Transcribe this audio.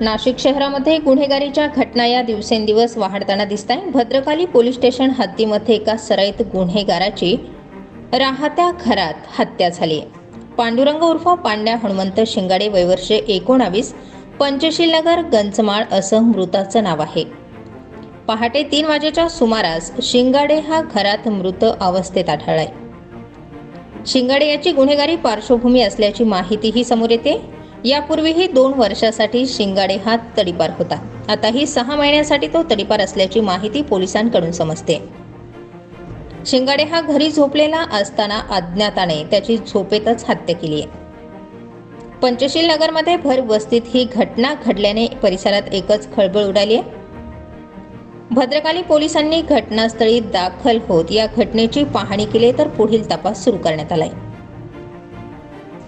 नाशिक शहरामध्ये गुन्हेगारीच्या घटना या दिवसेंदिवस वाढताना दिसत आहे भद्रकाली पोलीस स्टेशन हद्दीमध्ये एका सराईत गुन्हेगाराची राहत्या घरात हत्या झाली. पांडुरंग उर्फ पांड्या हनुमंत शिंगाडे वयवर्षे एकोणावीस पंचशील नगर गंजमाळ असं मृताचं नाव आहे. पहाटे तीन वाजेच्या सुमारास शिंगाडे हा घरात मृत अवस्थेत आढळलाय. शिंगाडे याची गुन्हेगारी पार्श्वभूमी असल्याची माहितीही समोर येते. यापूर्वीही दोन वर्षासाठी शिंगाडे हा तडीपार होता. आताही सहा महिन्यासाठी तो तडीपार असल्याची माहिती पोलिसांकडून समजते. शिंगाडे हा घरी झोपलेला असताना अज्ञाताने त्याची झोपेतच हत्या केली आहे पंचशील नगरमध्ये भर वस्तीत ही घटना घडल्याने परिसरात एकच खळबळ उडाली आहे भद्रकाली पोलिसांनी घटनास्थळी दाखल होत या घटनेची पाहणी केली तर पुढील तपास सुरू करण्यात आलाय.